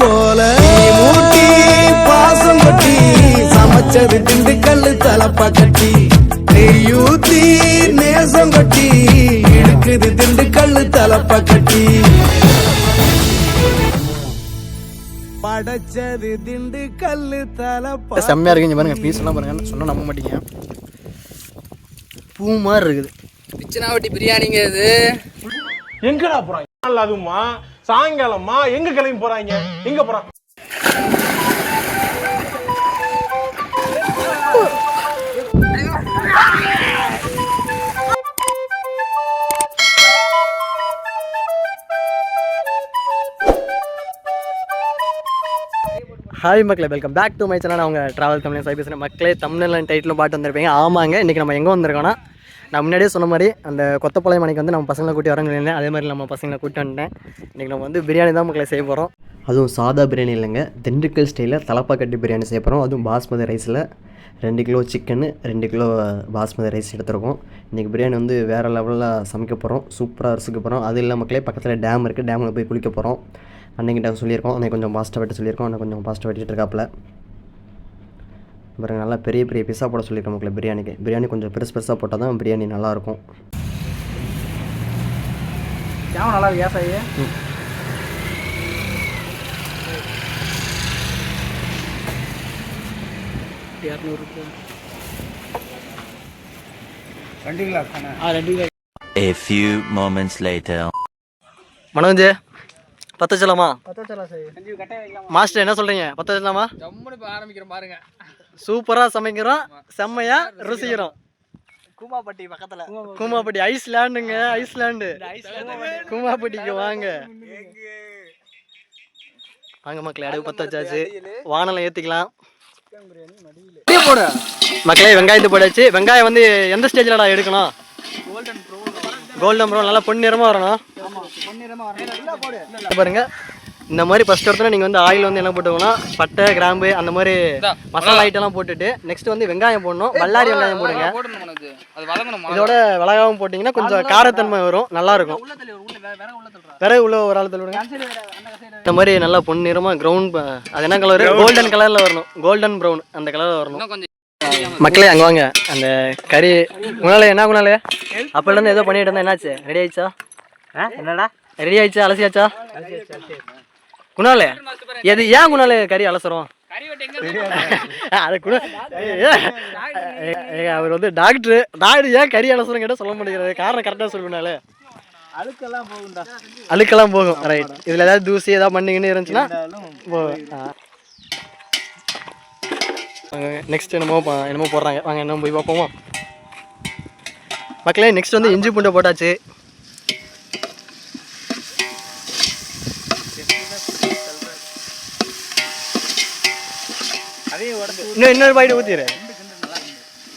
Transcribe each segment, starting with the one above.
போல. மூட்டி பாசம் கட்டி சமைச்சது திண்டுக்கல் தலப்பா கட்டி. நெய்யூத்தி நேசம் கட்டி இழுக்குது திண்டுக்கல் தலப்பா கட்டி. படைச்சது திண்டுக்கல் தலப்பா செம்மையாக இருக்கு இங்கே பாருங்க பீஸ் எல்லாம் பாருங்க சொன்னால் நம்ப மாட்டீங்க. பூ மாதிரி இருக்குது. பிச்சனாவட்டி பிரியாணிங்கிறது. எங்கடா போறாங்க அதுமா சாயங்காலமா எங்க கிளம்பி போறாங்க? எங்க போறான் ஹாய் மக்களே welcome back to my channel அவங்க ட்ராவல் கம்பெனி சை பேசுகிறேன் மக்களே தமிழ்நில டைட்டிலும் பாட்டு வந்திருப்பீங்க. ஆமாங்க இன்றைக்கி நம்ம எங்கே வந்திருக்கோம்னா நான் முன்னாடியே சொன்ன மாதிரி அந்த கொத்தப்பாளையம் மணிக்கு வந்து நம்ம பசங்களை கூட்டி வரங்க சொல்லியிருந்தேன். அதே மாதிரி நம்ம பசங்களை கூட்டி வந்துட்டேன். இன்றைக்கி நம்ம வந்து பிரியாணி தான் மக்களை செய்ய போகிறோம் அதுவும் சாதா பிரியாணி இல்லைங்க திண்டுக்கல் ஸ்டைலில் தலப்பா கட்டி பிரியாணி செய்ய போகிறோம் அதுவும் பாஸ்மதி ரைஸில் ரெண்டு கிலோ சிக்கனு ரெண்டு கிலோ பாஸ்மதி ரைஸ் எடுத்துருக்கோம். இன்றைக்கி பிரியாணி வந்து வேறு லெவலில் சமைக்க போகிறோம் சூப்பராக ரசிக்க போகிறோம் அது இல்லாமல் மக்களே பக்கத்தில் டேம் இருக்குது டேமில் போய் குளிக்க போகிறோம் அன்னைக்கிட்ட சொல்லியிருக்கோம். அன்றைக்கி கொஞ்சம் பாஸ்ட்டாக வெட்ட சொல்லியிருக்கோம். அன்றைக்கி கொஞ்சம் பாஸ்ட்டாக வெட்டிகிட்டு இருக்காப்புல. பாருங்க நல்லா பெரிய பெரிய பீஸாக போட சொல்லியிருக்கோம் மக்களே பிரியாணிக்கு. பிரியாணி கொஞ்சம் பெருசு பெருசாக போட்டால் தான் பிரியாணி நல்லாயிருக்கும். கேமரா நல்லா இருக்கு ஏசாயி A few moments later. Manoj பத்து வச்சலாமா மாஸ்டர் என்ன சொல்கிறீங்க பத்து ஜம்முன்னு இப்போ ஆரம்பிக்கிறோம் பாருங்க. சூப்பராக சமைக்கிறோம். செம்மையாக ருசிக்கிறோம். கூமாப்பட்டி பக்கத்தில். கூமாப்பட்டி. ஐஸ்லேண்டுங்க ஐஸ்லேண்டு. கூமாப்பட்டிக்கு வாங்க. வாங்க மக்களே அடுப்பு பற்ற வச்சாச்சு. வானலை ஏற்றிக்கலாம் போடு. மக்களே வெங்காயத்தை போடாச்சு வெங்காயம் வந்து எந்த ஸ்டேஜில்டா எடுக்கணும்? கோல்டன் ப்ரௌன் நல்லா பொன்னிறமாக வரணும். இங்க பாருங்க. இந்த மாதிரி ஃபர்ஸ்ட் ஒருத்தர் நீங்கள் வந்து ஆயில் வந்து என்ன போட்டுக்கணும் பட்டை கிராம்பு அந்த மாதிரி மசாலா ஐட்டம்லாம் போட்டுட்டு நெக்ஸ்ட் வந்து வெங்காயம் போடணும். பல்லாரி வெங்காயம் போடுங்க. இதோட மிளகாவும் போட்டிங்கன்னா கொஞ்சம் காரத்தன்மை வரும் நல்லா இருக்கும். விறகு உள்ள ஒரு ஆள் தள்ளுடுங்க இந்த மாதிரி நல்லா பொன்னிறமாக கிரவுண்ட் அது என்ன கலர் கோல்டன் கலரில் வரணும். கோல்டன் ப்ரௌன் அந்த கலரில் வரணும். மக்களே அங்கே வாங்க. அந்த கறி குணாலே என்ன குணாலே அப்போலேருந்து ஏதோ பண்ணிட்டு இருந்தா என்னாச்சு? ரெடி ஆயிடுச்சா? என்னடா? ரெடி ஆயிடுச்சா? அலசியாச்சா. குணாலே? எது ஏன் குணாலே கறி அலசுறோம்? கறி வெட்டி எங்க அது அவர் வந்து டாக்டர். டாக்டர் ஏன் கறி அலசுறோம் கேட்டால் சொல்ல மாட்டேங்கிறது காரணம் கரெக்டாக சொல்லுனாலே அழுக்கெல்லாம் போகும்டா. அழுக்கெல்லாம் போகும். ரைட் இதில் ஏதாவது தூசி ஏதாவது மண்ணுங்கன்னு இருந்துச்சுன்னா நெக்ஸ்ட் என்னமோ பா- என்னமோ போடுறாங்க. வாங்க என்ன போய் பார்ப்போமா. மக்களே நெக்ஸ்ட் வந்து இஞ்சி பூண்டை போட்டாச்சு. இன்னும் இன்னொரு பாயிட்டு ஊற்றிடு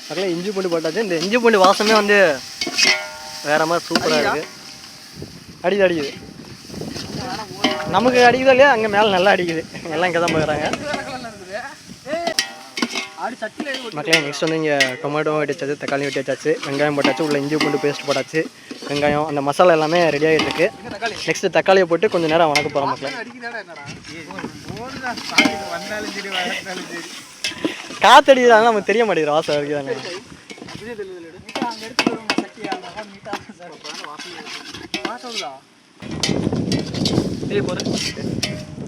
மக்களே இஞ்சி பூண்டு போட்டாச்சு. இந்த இஞ்சி பூண்டு வாசமே வந்து வேற மாதிரி சூப்பராக இருக்குது அடிக்குது அடிக்குது. நமக்கு அடிக்குதோ இல்லையா? அங்கே மேலே நல்லா அடிக்குது. எல்லாம் இங்கே தான் பார்க்குறாங்க மக்களே நெக்ஸ்ட் வந்து இங்கே டொமேட்டோ வெட்டி வச்சாச்சு தக்காளி வெட்டி வச்சாச்சு வெங்காயம் போட்டாச்சு உள்ள இஞ்சி பூண்டு பேஸ்ட் போட்டாச்சு வெங்காயம் அந்த மசாலா எல்லாமே ரெடி ஆகிட்டு இருக்கு. நெக்ஸ்ட் தக்காளியை போட்டு கொஞ்சம் நேரம் வணக்க போகிறோம் மக்களே. காத்தடிதான் நமக்கு தெரிய மாட்டேங்குது வாசம் வரைக்கும்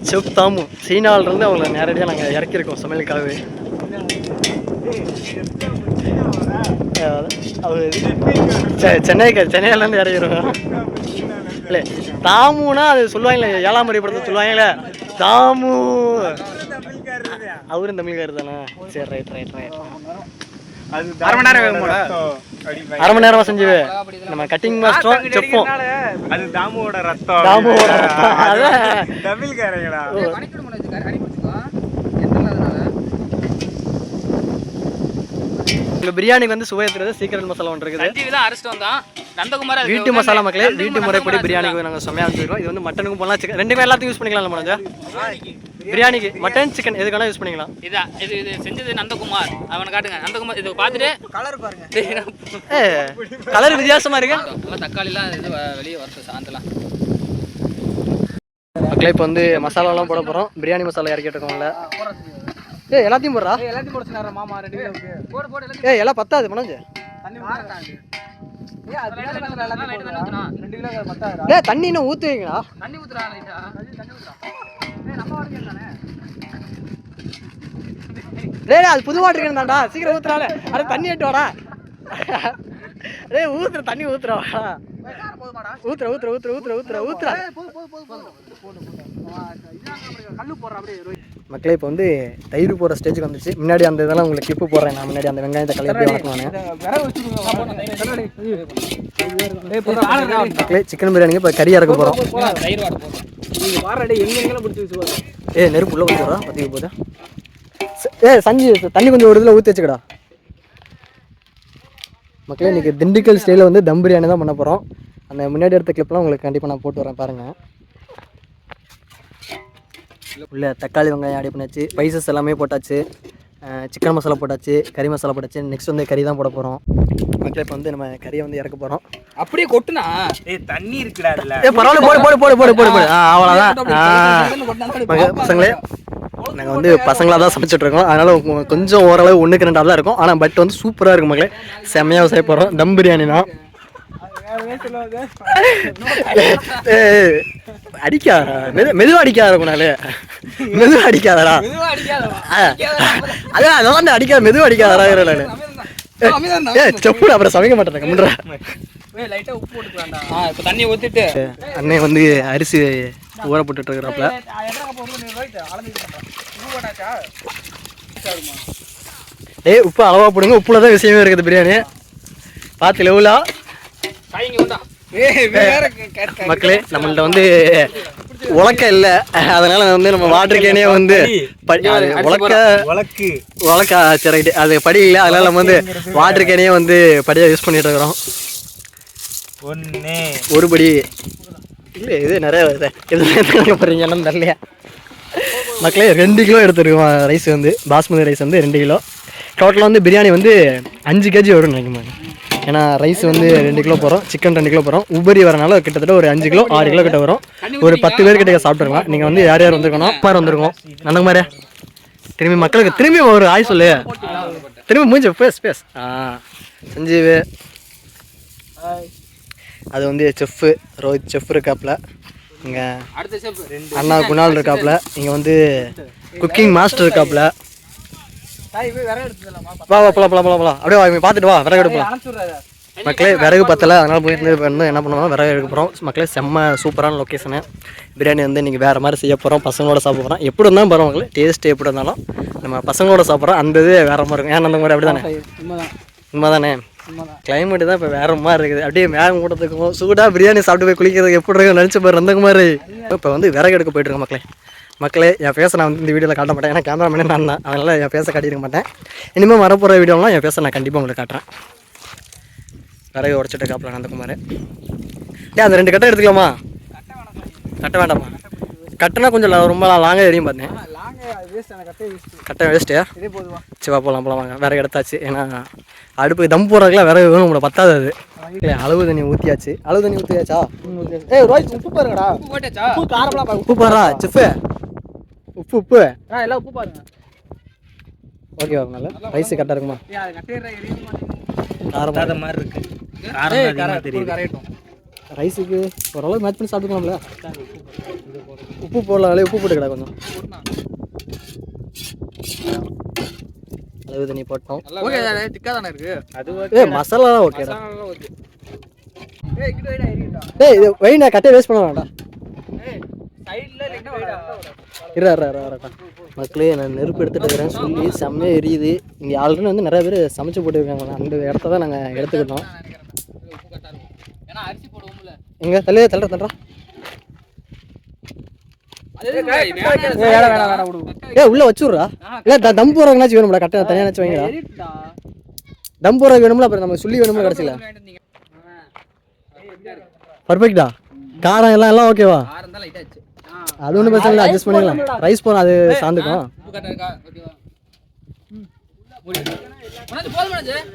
செப் தாமு சீனாவில இருந்து அவங்கள நேரடியாக நாங்கள் இறக்கியிருக்கோம் சமையலுக்காகவே. சென்னைக்கு சென்னையிலேருந்து இறங்கிடுவோம் இல்லை தாமுனா அது சொல்லுவாங்களே ஏழாம் முறை படத்தை சொல்லுவாங்களே தாமு. அவரும் தமிழ்காரர் தானே? சரி ரைட் ரைட் ரைட் அரை மணி நேரம்? அரை மணி நேரமா செஞ்சு நம்ம கட்டிங் மாஸ்டரும் செப்போம். அது தாமுவோட ரத்தம். தாமுவோட ரத்தம். அதான். தமிழ்காரங்களா உங்க பிரியாணிக்கு வந்து சுவையத்துறது சீக்கிரம் மசாலா ஒன்று இருக்குது. அரெஸ்ட் வந்தான். நந்தகுமார் வீட்டு மசாலா மக்களே வீட்டு முறைப்படி பிரியாணிக்கு நாங்கள் செம்மையாக வச்சுருக்கோம் இது வந்து மட்டனுக்கும் போகலாம் சிக்கன் ரெண்டுமே எல்லாத்தையும் யூஸ் பண்ணிக்கலாம் முடிஞ்சா பிரியாணிக்கு மட்டன் சிக்கன் எதுக்கான யூஸ் பண்ணிக்கலாம். இதான் இது இது செஞ்சது நந்தகுமார். அவனை காட்டுங்க நந்தகுமார் இது பார்த்துட்டு கலர் பாருங்க. ஏ கலர் வித்தியாசமா இருக்கு? தக்காளிலாம் இது வெளியே வரது சாந்தலாம் மக்களே இப்போ வந்து மசாலாலாம் போட போகிறோம் பிரியாணி மசாலா இறக்கிட்டு இருக்கோம்ல ஏய் எல்லாத்தையும் போடுறா. எல்லாத்தையும் போட சொன்னாரு மாமா ரெண்டு கிலோவுக்கு போடு போடு ஏய் எல்லாம் பத்தாது மனோஜ். டேய் தண்ணி இன்னும் ஊற்றி வைங்களா தண்ணி ஊத்துறா லைட்டா. டேய் அது புது வாட்டர் கேன் தான்டா. சீக்கிரம் ஊத்துறால. அட தண்ணி எட்டு வாடா. டேய் ஊத்துற தண்ணி ஊத்துறா. வாடா ஊத்துற ஊத்துற ஊத்துற ஊத்துற ஊத்துற. ஊத்துற கல்லு போடுற அப்படியே. மக்களே இப்போ வந்து தயிர் போடுற ஸ்டேஜுக்கு வந்துச்சு. முன்னாடி அந்த இதெல்லாம் உங்களுக்கு கிளிப்பு போடுறேன் நான். முன்னாடி அந்த வெங்காயத்தை கலரி எப்படி வளர்க்கணும் மக்களே சிக்கன் பிரியாணிக்கு இப்போ கறி இறக்க போகிறோம் ஏய் நெருப்பு உள்ள ஊற்றுறா பற்றிக்க போதா? ஏ சஞ்சி தண்ணி கொஞ்சம் ஒரு இதில் ஊற்றி வச்சுக்கடா. மக்களே இன்னைக்கு திண்டுக்கல் ஸ்டைலில் வந்து தம் பிரியாணி தான் பண்ண போகிறோம் அந்த முன்னாடி எடுத்த கிளிப்லாம் உங்களுக்கு கண்டிப்பாக நான் போட்டு வரேன் பாருங்கள் உள்ள தக்காளி வெங்காயம் ஆடி பண்ணியாச்சு. ஸ்பைசஸ் எல்லாமே போட்டாச்சு. சிக்கன் மசாலா போட்டாச்சு. கறி மசாலா போட்டாச்சு. நெக்ஸ்ட் வந்து கறி தான் போட போகிறோம் மக்களே இப்போ வந்து நம்ம கறியை வந்து இறக்க போகிறோம் அப்படியே கொட்டுனா? ஏய் தண்ணி இருக்குடா அதுல ஏ பரவாயில்ல போடு போடு போடு போடு போடு போடு. ஆ மக- பசங்களே. நாங்கள் வந்து பசங்களாக தான் சமைச்சிட்டு இருக்கோம். அதனால கொஞ்சம் ஓரளவு ஒன்றுக்கு ரெண்டாக தான் இருக்கும். ஆனால் பட் வந்து சூப்பராக இருக்கும் மக்களே. செம்மையாக செய்ய போகிறோம் தம் பிரியாணி தான் ஏய், அடிக்காதடா மெது மெதுவாக அடிக்காத குணாலே. மெதுவாக அடிக்காதடா. அதான் அதான் வந்து அடிக்காத மெதுவாக அடிக்காதடா நான். ஏ செப்புடு அப்புறம் சமைக்க மாட்டேன் முன்றா லைட்டா உப்பு போட்டுக்கலாம்டா. ஆ இப்போ தண்ணி ஊத்திட்டு. அண்ணன் வந்து அரிசி ஊற போட்டுட்டு போட்டாச்சா? ஏய் உப்பு அளவா போடுங்க உப்புல தான் விஷயமே இருக்குது பிரியாணி. பார்த்து லெவலா கைங்க உண்டா ஏய் வேற மக்களே நம்மள்ட்ட வந்து உலக்க இல்லை. அதனால வந்து நம்ம வாட்டர் கேனே வந்து உலக்க வழக்கு உலக்கா. சரி. அது படி இல்லை. அதனால நம்ம வந்து வாட்டர் கேனே வந்து படியாக யூஸ் பண்ணிட்டு இருக்கிறோம். ஒரு படி இல்லை இது நிறைய எத்தனை போகிறீங்க என்னன்னு தெரியலையா? மக்களே ரெண்டு கிலோ எடுத்துருக்கோம். ரைஸ் வந்து பாஸ்மதி ரைஸ் வந்து ரெண்டு கிலோ. டோட்டலாக வந்து பிரியாணி வந்து அஞ்சு கேஜி வரும்னு நினைக்கிறேன். ஏன்னா ரைஸ் வந்து ரெண்டு கிலோ போகிறோம் சிக்கன் ரெண்டு கிலோ போகிறோம் உபரி வரனால கிட்டத்தட்ட ஒரு அஞ்சு கிலோ ஆறு கிலோ கிட்ட வரும். ஒரு பத்து பேர் கிட்ட சாப்பிட்டுருக்கலாம் நீங்கள் வந்து யார் யார் வந்திருக்கணும்? மாதிரி வந்திருக்கோம்? அந்த மாதிரி திரும்பி மக்களுக்கு திரும்பி ஒரு ஆய் சொல்லு. திரும்பி மூஞ்சி பேஸ் பேஸ் ஆ சஞ்சீவு. அது வந்து செஃப்பு ரோஹித் செஃப் இருக்காப்புல. இங்கே அண்ணா குணால் இருக்காப்புல. இங்கே வந்து குக்கிங் மாஸ்டர் இருக்காப்புல தாய் போய் விறகு எடுத்துடலாமா வா வா போலாம் போலாம் போலாம் போலாம். அப்படியே வா பார்த்துட்டு வா விறகு எடுப்பலாம் மக்களே விறகு பத்தல அதனால போயிட்டு வந்து என்ன பண்ணுவோம் விறகு எடுக்க போகிறோம் மக்களே செம்ம சூப்பரான லொக்கேஷனு பிரியாணி வந்து இன்றைக்கி வேறு மாதிரி செய்ய போகிறோம் பசங்களோட சாப்பிட போகிறோம் எப்படி இருந்தாலும் பரவாயில்ல டேஸ்ட் எப்படி இருந்தாலும் நம்ம பசங்களோட சாப்பிட்றோம். அந்த இது வேறு மாதிரி இருக்கும். ஏன் அந்த மாதிரி அப்படி தானே உண்மைதானே. உண்மைதான்? கிளைமேட் தான் இப்போ வேற மாதிரி இருக்குது. அப்படியே மேகம் கூட்டத்துக்கும் சூடாக பிரியாணி சாப்பிட்டு போய் குளிக்கிறதுக்கு எப்படி இருக்கும் நினச்சி பாரு அந்த மாதிரி இப்போ வந்து விறகு எடுக்க போயிட்டு இருக்கோம் மக்களே. மக்களே என் ஃபேஸை நான் வந்து இந்த வீடியோவில் காட்ட மாட்டேன். ஏன்னா கேமராமேனே நான் தான். அதனால் என் ஃபேஸை காட்டியிருக்க மாட்டேன். இனிமேல் வரப்போகிற வீடியோலாம் என் ஃபேஸை நான் கண்டிப்பாக உங்களுக்கு காட்டுறேன். விறகு உடச்சிட்டு காப்பில் நந்தகுமார் டே அந்த ரெண்டு கட்டை எடுத்துக்கலாமா கட்ட வேண்டாமா? கட்டுனா கொஞ்சம் ரொம்ப லாங்காக எரியும் பார்த்தேன் கட்டே வேஸ்ட் கட்டை வேஸ்ட்டு சிவா போகலாம் போகலாம் வாங்க. விறகு எடுத்தாச்சு. ஏன்னா அடுப்பு தம் போடுறதுக்குலாம் விறகு வேணும் நம்மளை பத்தாது அது. இல்லை அளவு தண்ணி ஊற்றியாச்சு அளவு தண்ணி ஊற்றியாச்சா ஏய் ரோஹித் உப்பு பாருங்கடா. உப்பு போட்டாச்சா? உப்பு காரம்லாம் உப்பு பாரா செஃப்பு உப்பு உப்பு? ஆ எல்லாம் உப்பு பாருங்க. ஓகே நல்ல ரைஸ் கரெக்டாக இருக்குமா? காரம்? மாதிரி இருக்கு. காரம் தெரியுது. கரையட்டும். ரைஸுக்கு ஓரளவு மேட்ச் பண்ணி சாப்பிட்டுக்கலாம்ல. உப்பு போடலாம் உப்பு போட்டுக்கடா கொஞ்சம். அளவு தண்ணி போட்டோம். ஓகே திக்கா தானே இருக்கு? அது ஏய் மசாலா ஓகேடா. ஓகே. ஏய் இங்கிட்ட வைடா எரியுதா ஏய் இது வை நான் கட்டே வேஸ்ட் பண்ண வேண்டாம். மக்களே நான் நெருப்பு எடுத்துட்டு இருக்கிறேன். சொல்லி செம்மையாக எரியுது. இங்கே ஆல்ரெடி வந்து நிறைய பேர் சமைச்சு போட்டுருக்காங்க. அந்த இடத்த தான் நாங்கள் எடுத்துக்கிட்டோம். எங்க தலையே தள்ளுற தள்ளுறா ஏ உள்ள வச்சுடுறா. இல்லை தம் போடுறதுனாச்சும் வேணும்ல கட்ட தனியாக வச்சு வைங்கடா. தம் போடுறதுக்கு வேணும்ல அப்புறம் நம்ம சொல்லி வேணும்ல கடைசியில். வாங்கிட்டு வந்தீங்க. பர்ஃபெக்டா காரம் எல்லாம் எல்லாம் ஓகேவா ஆறு தான் லைட் ஆச்சு. அது ஒன்றும் பிரச்சனை இல்லை அட்ஜஸ்ட் பண்ணிக்கலாம் ரைஸ் போதும் அது ஓகேவா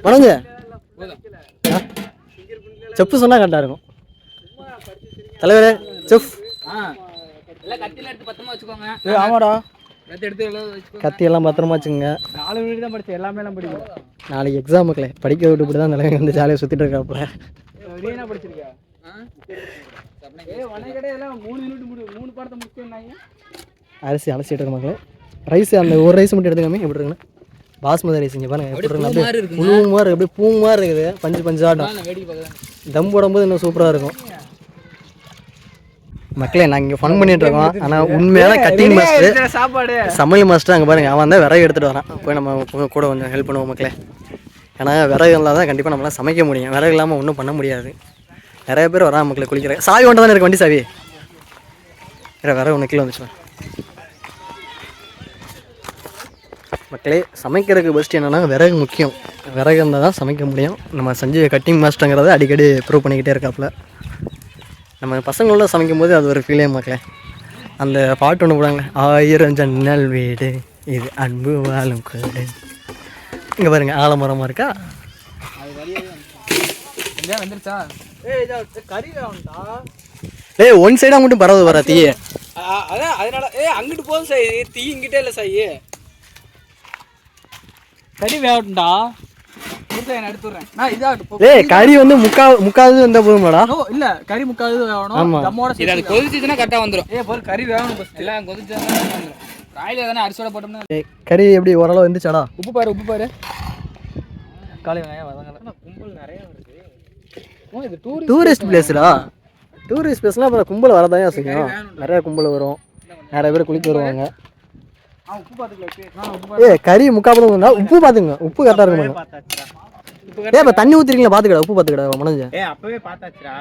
மனோஜ் செப்பு சொன்னால் கரெக்டாக இருக்கும். தலைவரே செஃப். வச்சுக்கோங்க. ஆமாடா. கத்தி எல்லாம் வச்சுக்கோங்க. பத்திரமா வச்சுங்க நாலு மினிட் தான் படிச்சேன் எல்லாமே எல்லாம் படிக்கும் நாளைக்கு எக்ஸாமுக்குல படிக்க விட்டு தான் நிலைமை வந்து ஜாலியாக சுற்றிட்டு இருக்காப்புல. நீ என்ன படிச்சிருக்க? ஏய் வனக்கடை எல்லாம் மூணு யூனிட் முடி மூணு பாடத்தை முடிச்சேன்னாங்க அரிசி அலசிட்டு இருக்க மக்களே. ரைஸ் அந்த ஒரு ரைஸ் மட்டும் எடுத்துக்காம எப்படி இருக்குன்னு பாஸ்மதி ரைஸ் இங்கே பாருங்க எப்படி மாதிரி அப்படியே இருக்குங்க. புழு மாதிரி அப்படியே பூ மாதிரி இருக்குது. பஞ்சு பஞ்சு ஆட்டம். தம் போடும்போது இன்னும் சூப்பராக இருக்கும். மக்களே நாங்கள் இங்கே ஃபன் பண்ணிட்டு இருக்கோம். ஆனால் உண்மையான கட்டிங் மாஸ்டர் சாப்பாடு. சமையல் மாஸ்டர் அங்கே பாருங்க. அவன் தான் விறகு எடுத்துகிட்டு வரான். போய் நம்ம கூட கொஞ்சம் ஹெல்ப் பண்ணுவோம் மக்களே. ஏன்னா விறகு இருந்தால் தான் கண்டிப்பாக நம்மளால் சமைக்க முடியும். விறகு இல்லாமல் ஒன்றும் பண்ண முடியாது. நிறைய பேர் வரா மக்களே குளிக்கிற. சாவி ஒன்று தானே இருக்கு வண்டி சாவி? வேறு விறகு ஒன்று கீழே வந்துச்சுண்ணா மக்களே சமைக்கிறதுக்கு பெஸ்ட் என்னென்னா விறகு முக்கியம். விறகு இருந்தால் தான் சமைக்க முடியும். நம்ம செஞ்சு கட்டிங் மாஸ்டருங்கிறத அடிக்கடி ப்ரூவ் பண்ணிக்கிட்டே இருக்காப்புல. நம்ம பசங்களோட சமைக்கும் போது அது ஒரு ஃபீலே மக்களே அந்த பாட்டு ஒன்று போடுவாங்களே ஆயிரம் ஜன்னல் வீடு இது அன்பு வாழும் கூடு. இங்கே பாருங்க ஆலமரமாக இருக்கா? வந்துருச்சா ஏய் ஒன் சைடாக மட்டும் பரவது வரா தீ அதான் அதனால ஏய் அங்கிட்டு போதும் சாய் தீ இங்கிட்டே இல்லை சாய் கறி வேணும்டா ஏய் கறி வந்து முக்கா முக்காவது வந்தால் போதுமாடா. ஓ இல்ல கறி முக்காவது வேணும் ஆமா. தம்மோட இது அது கொதிச்சுச்சுன்னா கரெக்டாக வந்துடும் ஏய் போல் கறி வேணும் எல்லாம் கொதிச்சா காயில தானே போட்டோம்னா கறி எப்படி ஓரளவு வந்துச்சாடா? உப்பு பாரு உப்பு பாரு. காலை வெங்காயம் வதங்கல. கும்பல் நிறைய வருது. ஓ இது டூர் டூரிஸ்ட் பிளேஸ்டா டூரிஸ்ட் பிளேஸ்லாம் அப்புறம் கும்பல் வரதான் செய்யும் நிறைய கும்பல் வரும். நிறைய பேர் குளிக்க வருவாங்க. ஏய் கறி இருந்தா உப்பு பார்த்துங்க உப்பு கரெக்டாக இருக்கும் ஏன் இப்போ தண்ணி ஊற்றிருக்கீங்களா பார்த்துக்கடா உப்பு பார்த்துக்கடா முடிஞ்ச ஏய் அப்பவே பார்த்தாச்சுடா.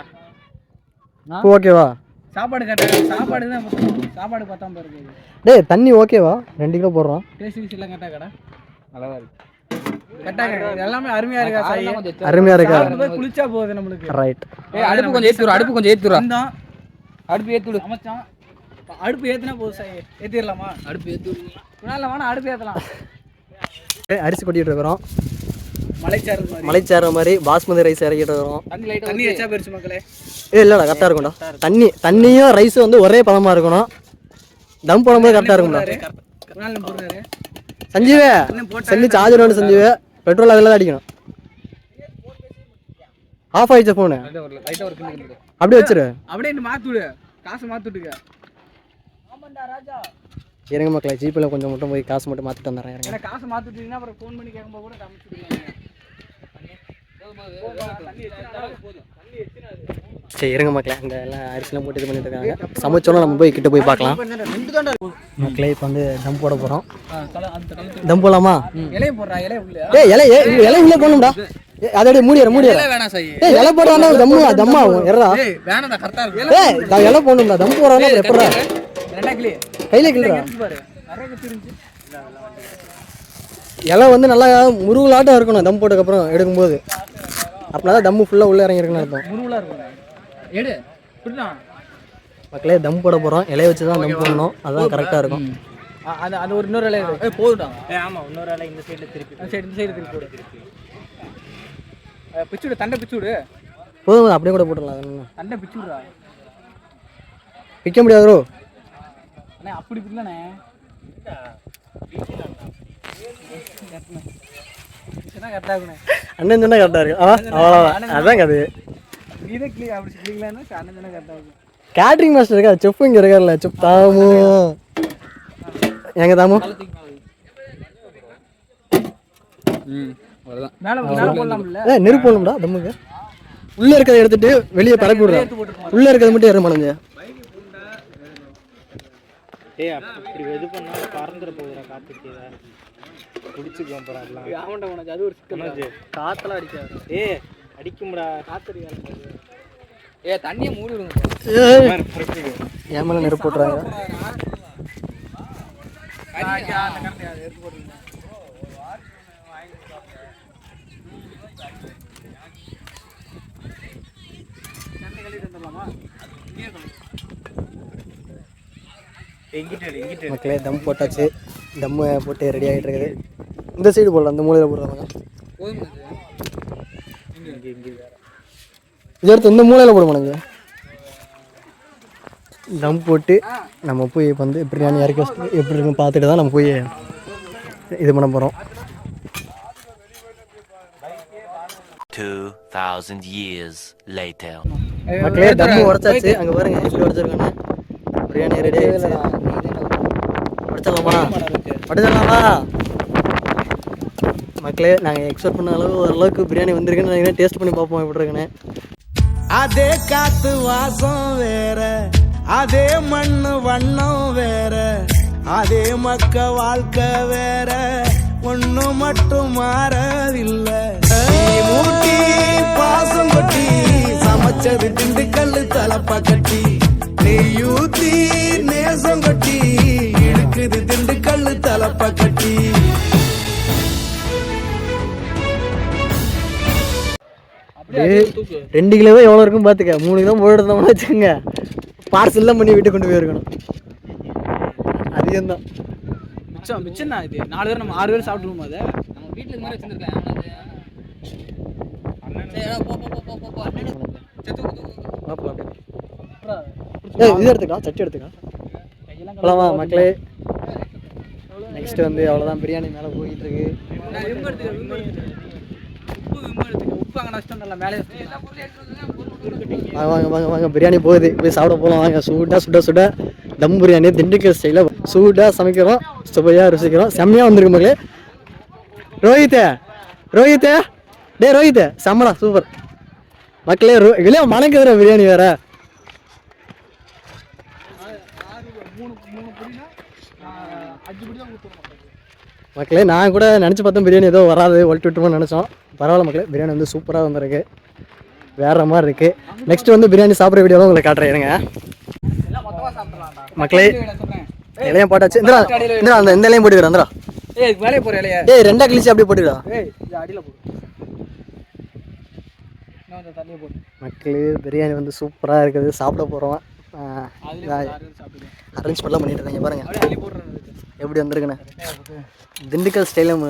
ஓகேவா சாப்பாடு கரெக்டாக சாப்பாடு தான். சாப்பாடு பார்த்தா பாருங்க டேய் தண்ணி ஓகேவா ரெண்டு கிலோ போடுறோம். டேஸ்ட் கீஸ் எல்லாம் கரெக்டாக கடை நல்லா இருக்கு. எல்லாமே அருமையா இருக்கா? சாய் கொஞ்சம். அருமையா இருக்கா? குளிச்சா போகுது நம்மளுக்கு. ரைட் ஏய் அடுப்பு கொஞ்சம் ஏற்றி அடுப்பு கொஞ்சம் வந்தோம். அடுப்பு ஏற்றி விடு சமைச்சோம். அடுப்பு ஏத்துனா போதும் சாய் ஏத்திடலாமா? அடுப்பு குணால வேணா அடுப்பு ஏத்தலாம். அரிசி கொட்டிட்டு இருக்கிறோம். மலைச்சேர மாதிரி. பாஸ்மதி ரைஸ் இறக்கிட்டு தண்ணி வச்சா மக்களே. ஏ இல்லைடா கரெக்டாக இருக்கும்டா. தண்ணி தண்ணியும் ரைஸும் வந்து ஒரே பதமாக இருக்கணும். தம் போடும்போது கரெக்டாக இருக்கும்டா. சஞ்சீவே செல்லு சார்ஜர் ஒன்று சஞ்சீவே. பெட்ரோல் அதில் தான் அடிக்கணும். ஆஃப் ஆயிடுச்ச ஃபோனு அப்படியே வச்சிரு. அப்படியே நீ மாத்தி விடு. காசு மாத்தி விட்டுக்க. ஆமாண்டா ராஜா. இருங்க மக்களே ஜிபேல கொஞ்சம் மட்டும் போய் காசு மட்டும் மாற்றிட்டு வந்துடுறேன் காசு மாத்தி விட்டீங்கன்னா அப்புறம் ஃபோன் பண்ணி கேட்கும்போது கூட காமிச்சு சரி இருங்க மக்களே. இந்த எல்லாம் அரிசிலாம் போட்டு இது பண்ணிட்டு இருக்காங்க சமைச்சோன்னா நம்ம போய் கிட்ட போய் பார்க்கலாம். மக்களே இப்போ வந்து தம் போட போகிறோம் தம் போடலாமா? இலைய போடுறா இலைய உள்ள ஏய் இலை ஏய், இலை உள்ள போகணும்டா அதோட மூடிடுற மூடிடுற வேணாம் சாய். ஏய் இலை போடுறானா ஒரு தம்மு தம்மா ஆகும். எறா ஏய் வேணாம் கரெக்டாக இருக்கும். ஏய் நான் இலை போடணும்டா. தம் அப்புறம் எப்படா? ரெண்டா கிளி. கையில கிள்றா இலை வந்து நல்லா முருகலாட்டம் இருக்கணும். தம் போட்டதுக்கப்புறம் எடுக்கும்போது. அப்படின்னா தம்மு ஃபுல்லாக உள்ளே இறங்கிருக்குன்னு அர்த்தம் முருகலா இருக்கும் எடு இப்படிதான் மக்களே தம் போட போகிறோம் இலைய வச்சு தான் தம் போடணும் அதுதான் கரெக்டாக இருக்கும் அது அது ஒரு இன்னொரு இலைய ஏய் போதுடா ஏ ஆமா இன்னொரு இலை இந்த சைடுல திருப்பி இந்த சைடு இந்த சைடு திருப்பி பிச்சு விடு தண்டை பிச்சு விடு போதும் அப்படியே கூட போட்டுடலாம். தண்டை பிச்சு விடுறா விற்க முடியாது bro. அண்ணே அப்படி பிடிக்கலண்ணே அண்ணன் சொன்னா கரெக்டாக இருக்கு. ஆ அவ்வளோதான் அதான் கது இருக்கும் கேட்ரிங் மாஸ்டர் இருக்கா. செஃப் இங்கே இருக்கார்ல செஃப் தாமு. எங்க தாமு? நெருப்பு போடணும்டா தம்முக்கு. உள்ளே இருக்கிறத எடுத்துட்டு வெளியே பரப்பி விடுறேன் உள்ளே இருக்கிறத மட்டும் ஏற மனஞ்சு ஏய் அப்படி இது பண்ணா பறந்துட போகுதுடா காத்துக்கு பிடிச்சிக்கலாம் போறாங்க ஆமாண்டா உனக்கு அது ஒரு சிக்கல் காத்தெல்லாம் அடிக்காது. ஏய் அடிக்கும்டா. காத்தடிக்காது ஏ தண்ணியை மூடி விடுங்க. என் மேலே நெருப்பு போட்டுறாங்க. மக்களே தம் போட்டாச்சு. தம்மு போட்டு ரெடி ஆகிட்டு இருக்குது இந்த சைடு போடலாம் இந்த மூலையில் போடுறாங்க இது எடுத்து இந்த மூலையில் போட மாட்டேங்க தம் போட்டு நம்ம போய் இப்போ வந்து பிரியாணி இறக்கி வச்சுட்டு எப்படி இருக்குன்னு பார்த்துட்டு தான் நம்ம போய் இது பண்ண போகிறோம் 2,000 years later. மக்களே தம்மு உடச்சாச்சு. அங்கே பாருங்க எப்படி உடச்சிருக்கானு பிரியாணி ரெடி ஆயிடுச்சு உடச்சிடலாமா மக்களே நாங்கள் எக்ஸ்பெக்ட் பண்ண அளவு ஓரளவுக்கு பிரியாணி வந்திருக்குன்னு நினைக்கிறேன். டேஸ்ட் பண்ணி பார்ப்போம் எப்படி இருக்குன்னு. அதே காத்து வாசம் வேற அதே மண்ணு வண்ணம் வேற அதே மக்க வாழ்க்கை வேற. ஒண்ணு மட்டும் மாறவில்லை. மூட்டி பாசம் கொட்டி சமைச்சது திண்டுக்கல் தலப்பா கட்டி. நெய்யூத்தி நேசம் கொட்டி இழுக்குது திண்டுக்கல் தலப்பா கட்டி. ரெண்டு கிலோவே எவ்வளோ இருக்கும் பார்த்துக்க. மூணு கிலோ போட்டு இருந்தோம்னு வச்சுக்கோங்க பார்சல்லாம் பண்ணி வீட்டுக்கு கொண்டு போயிருக்கணும். அதிகம்தான். மிச்சம் மிச்சம் தான் இது? நாலு பேர் நம்ம ஆறு பேர் சாப்பிட்டுருவோம் அதை? நம்ம வீட்டுல இந்த மாதிரி சரி போ போ போ போ போ போ ஏய் இது எடுத்துக்கா சட்டி எடுத்துக்கலாம் அவ்வளோவா மக்களே. நெக்ஸ்ட் வந்து அவ்வளோதான் பிரியாணி மேலே போயிட்டு இருக்கு வாங்க வாங்க வாங்க பிரியாணி போகுது. போய் சாப்பிட போகலாம் வாங்க. சூடாக சுட சுட. தம் பிரியாணி திண்டுக்கல் ஸ்டைலில் சூடாக சமைக்கிறோம் சுவையாக ருசிக்கிறோம். செம்மையாக வந்திருக்கு மக்களே. ரோஹித்தே ரோஹித்தே. டே ரோஹித்தே செம்மடா சூப்பர். மக்களே ரோ இல்லையா மணக்குதுற பிரியாணி வேறு. மக்களே. நான் கூட நினச்சி பார்த்தேன் பிரியாணி ஏதோ வராது ஒல்ட்டு விட்டுமோ நினச்சோம். பரவாயில்ல மக்களே பிரியாணி வந்து சூப்பராக வந்திருக்கு. வேற மாதிரி இருக்கு. நெக்ஸ்ட் வந்து பிரியாணி சாப்பிட்ற வீடியோ தான் உங்களுக்கு காட்டுறேன் இருங்க. மக்களே இலையும் போட்டாச்சு. இந்தரா இந்தரா அந்த இந்த இலையும் போட்டுக்கிறேன் இந்தரா ஏய் மேலே போகிற இலைய. ஏய் ரெண்டா கிழிச்சு அப்படியே போட்டுக்கிறா. ஏய் இது அடியில் போடு. இன்னும் கொஞ்சம் தண்ணியை போடு. மக்களே பிரியாணி வந்து சூப்பராக இருக்குது. சாப்பிட போகிறோம் அரேஞ்ச் பண்ணலாம் பண்ணிட்டு இருக்கீங்க பாருங்க. எப்படி வந்திருக்குண்ணே திண்டுக்கல் ஸ்டைலில்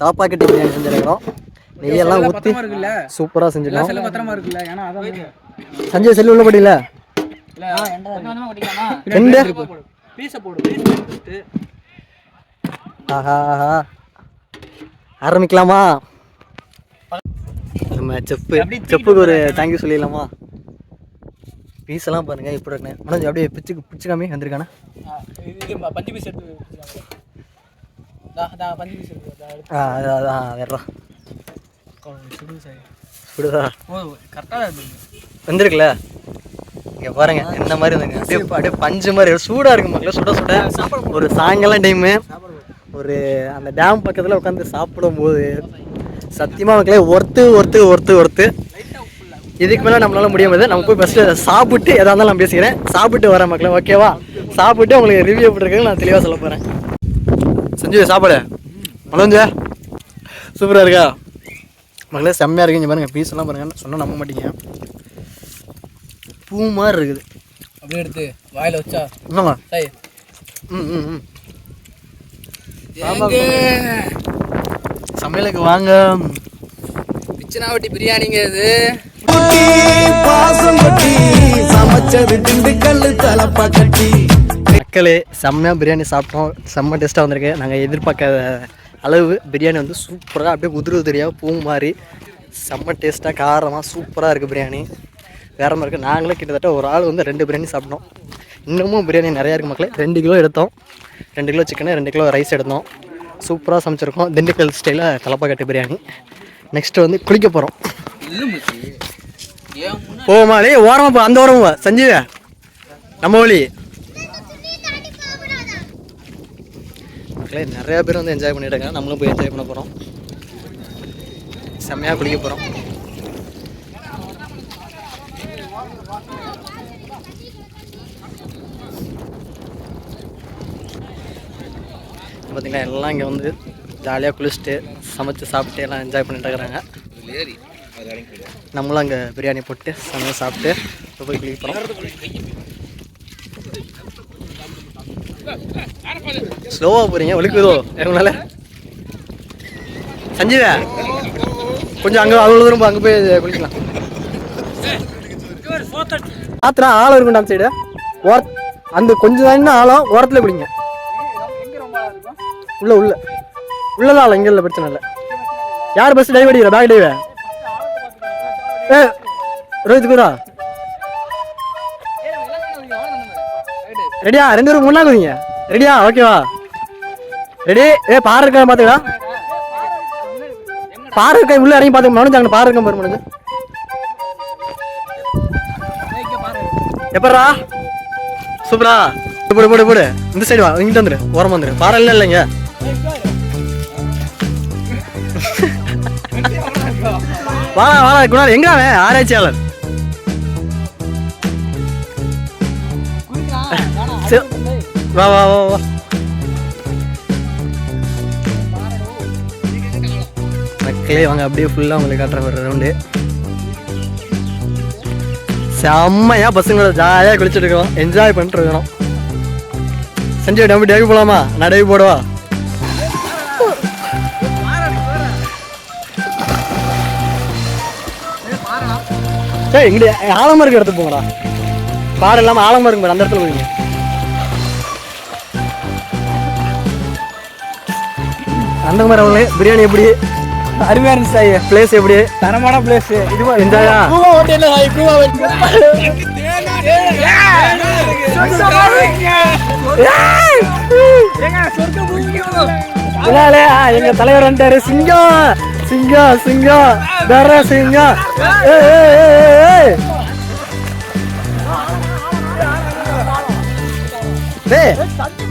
தாப்பாக்கட்டி பிரியாணி செஞ்சுருக்கிறோம்? நெய்யெல்லாம் ஊற்றி சூப்பராக அதான் சஞ்சய் செல்லு உள்ள போட்டியில ரெண்டு ஆஹா ஆஹா. ஆரம்பிக்கலாமா? நம்ம செப்பு செப்புக்கு ஒரு தேங்க்யூ சொல்லிடலாமா? பீஸ் எல்லாம் பாருங்க எப்படி இருக்குண்ணே மனோஜ் அப்படியே பிச்சுக்கு பிச்சு காமி வந்திருக்கானே இது பஞ்சு பீஸ் எடுத்து பஞ்சு பீஸ் எடுத்து ஆ அதான் அதான் சுடு ஓ கரெக்டாக வந்திருக்குல்ல? இங்க பாருங்க இந்த மாதிரி வந்துங்க அப்படியே அப்படியே பஞ்சு மாதிரி சூடா இருக்கு மக்களே சுட சுட. ஒரு சாயங்காலம் டைமு ஒரு அந்த டேம் பக்கத்துல உட்காந்து சாப்பிடும் போது சத்தியமா மக்களே ஒர்த்து ஒர்த்து ஒர்த்து ஒர்த்து இதுக்கு மேலே நம்மளால முடியாது. நம்ம போய் ஃபஸ்ட்டு சாப்பிட்டு எதா இருந்தாலும் நான் பேசிக்கிறேன். சாப்பிட்டு வரேன் மக்களே ஓகேவா சாப்பிட்டு உங்களுக்கு ரிவ்யூ எப்படி நான் தெளிவாக சொல்ல போகிறேன் செஞ்சு சாப்பாடு? மலோஞ்சா? சூப்பராக இருக்கா? மக்களே செம்மையாக இருக்கு இங்கே பாருங்க. பீஸ் எல்லாம் பாருங்க. சொன்னால் நம்ப மாட்டீங்க. பூ மாதிரி இருக்குது. அப்படியே எடுத்து வாயில வச்சா. என்னம்மா? ம் ம் ம். சமையலுக்கு வாங்க. பிச்சனாவட்டி பிரியாணிங்க இது. குட்டி பாசம் கொட்டி சமைச்சது திண்டுக்கல் தலப்பா கட்டி. மக்களே செம்மையாக பிரியாணி சாப்பிட்டோம். செம்ம டேஸ்ட்டாக வந்திருக்கு. நாங்கள் எதிர்பார்க்காத அளவு பிரியாணி வந்து சூப்பராக அப்படியே உதிரி உதிரியாக பூ மாதிரி. செம்ம டேஸ்ட்டாக காரமாக சூப்பராக இருக்குது பிரியாணி. வேற மாதிரி இருக்குது நாங்களே கிட்டத்தட்ட ஒரு ஆள் வந்து ரெண்டு பிரியாணி சாப்பிட்டோம் இன்னமும் பிரியாணி நிறையா இருக்குது மக்களே. ரெண்டு கிலோ எடுத்தோம். ரெண்டு கிலோ சிக்கனு ரெண்டு கிலோ ரைஸ் எடுத்தோம். சூப்பராக சமைச்சிருக்கோம். திண்டுக்கல் ஸ்டைலில் தலப்பாக்கட்டு பிரியாணி. நெக்ஸ்ட்டு வந்து குளிக்க போகிறோம் போமா டேய் ஓரமா போ அந்த ஓரமா சஞ்சீவ நம்ம வழி. மக்களே நிறைய பேர் வந்து என்ஜாய் பண்ணிட்டு இருக்காங்க. நம்மளும் போய் என்ஜாய் பண்ண போகிறோம் செம்மையாக குளிக்க போகிறோம் பார்த்திங்கன்னா எல்லாம் இங்கே வந்து ஜாலியாக குளிச்சுட்டு சமைச்சு சாப்பிட்டு எல்லாம் என்ஜாய் பண்ணிட்டு இருக்கிறாங்க. நம்மளும் அங்கே பிரியாணி போட்டு செம்மையாக சாப்பிட்டு போய் குளிக்க போகிறோம் ஸ்லோவாக போகிறீங்க ஒழுக்குதோ எங்களால் சஞ்சீவ கொஞ்சம் அங்கே அவ்வளோ தூரம் அங்கே போய் குளிக்கலாம். ஆத்திரா ஆழம் இருக்கும் அந்த சைடு ஓர அந்த கொஞ்சம் தான் ஆழம் ஓரத்தில் குடிங்க உள்ள உள்ள. உள்ளதான் ஆழம் இங்கே இல்லை பிரச்சனை இல்லை. யார் பஸ் டைவ் அடிக்கிற? பேக் டைவ் ஏ ரோஹித் குரா ரெடியா ரெண்டு பேரும் முன்னா குதிங்க ரெடியா ஓகேவா ரெடி ஏ பாரு இருக்கா பார்த்துக்கலாம் பாரு இருக்கா உள்ள இறங்கி பாத்துக்க மனுஜாங்க அங்க பாரு இருக்கா பாரு மனோஜ் எப்படா சூப்பரா. போடு போடு போடு. இந்த சைடு வா. இங்கிட்ட வந்துடு ஓரமாக வந்துடு பாறை இல்லை இல்லைங்க. வாடா வாடா குணால் எங்க அவன்? ஆராய்ச்சியாளர். வா வா வா வா. மக்களே வாங்க அப்படியே ஃபுல்லாக உங்களுக்கு காட்டுற ஒரு ரவுண்டு செம்மையா பசங்களோட ஜாலியாக குளிச்சுட்டு இருக்கோம். என்ஜாய் பண்ணிட்டு இருக்கிறோம் செஞ்சு நம்ம டேவி போகலாமா நான் டேவி போடவா ஏய் இங்கிட்ட ஆழமா இருக்க இடத்துக்கு போங்கடா. பாறை இல்லாம ஆழமா இருக்கும் அந்த இடத்துல போவீங்க அந்த மாதிரி அவங்களே பிரியாணி எப்படி? அருமையா இருந்துச்சு ஐயா. பிளேஸ் எப்படி? தரமான பிளேஸ் இது என்ஜாயா எங்க தலைவர் வந்துட்டாரு. சிங்கம் சிங்கம் சிங்கம். தர சிங்கம் ஏய், ஏய், ஏய், ஏய், ஏய். ஏய்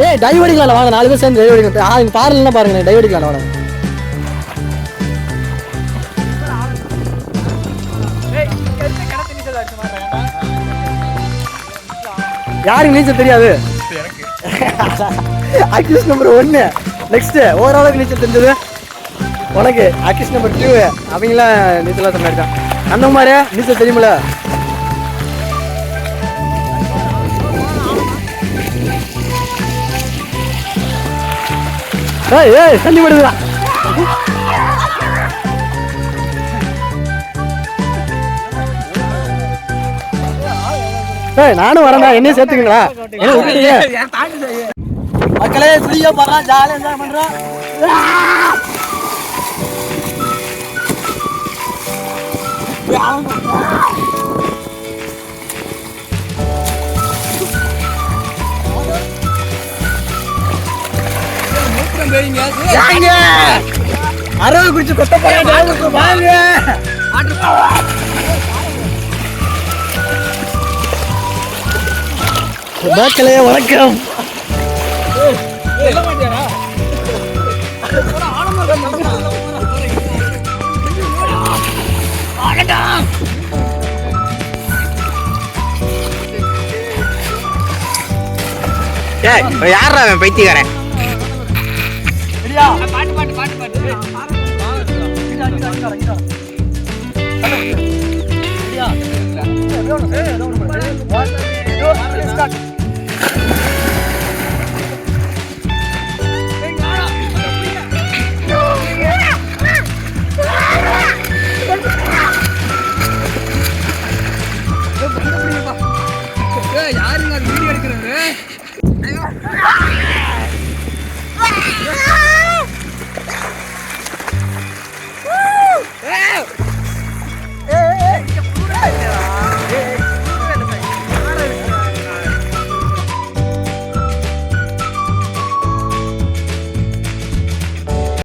ஏய் டைவ் அடிக்கலாம் வாங்க நாலு பேர் சேர்ந்து டைவ் அடிக்கலாம். ஆ இங்க பாருலாம் பாருங்க டைவ் அடிக்கலாம் வாங்க. யாருக்கு நீச்சல் தெரியாது? அக்யூஸ் நம்பர் ஒன்று நெக்ஸ்ட் ஓரளவுக்கு நீச்சல் தெரிஞ்சது. உனக்கு அக்யூஸ் நம்பர் டூ அவங்களாம் நீச்சலாக சொன்னாருக்கான் அந்த மாதிரி நீச்சல் தெரியுமில ஏய் ஏய் தண்ணி விடுதா ஏய் நானும் வரேன்டா என்னையும் சேர்த்துக்கங்களா மக்களே ஃப்ரீயா போடுறான் ஜாலியாக என்ஜாய் பண்றோம். வாங்க. அரவு குடிச்சு கொத்த போறாங்க வாங்க. மக்களே வணக்கம் யாரா அவன் பைத்தியக்காரன்? பாட்டு பாட்டு பாட்டு பாட்டு.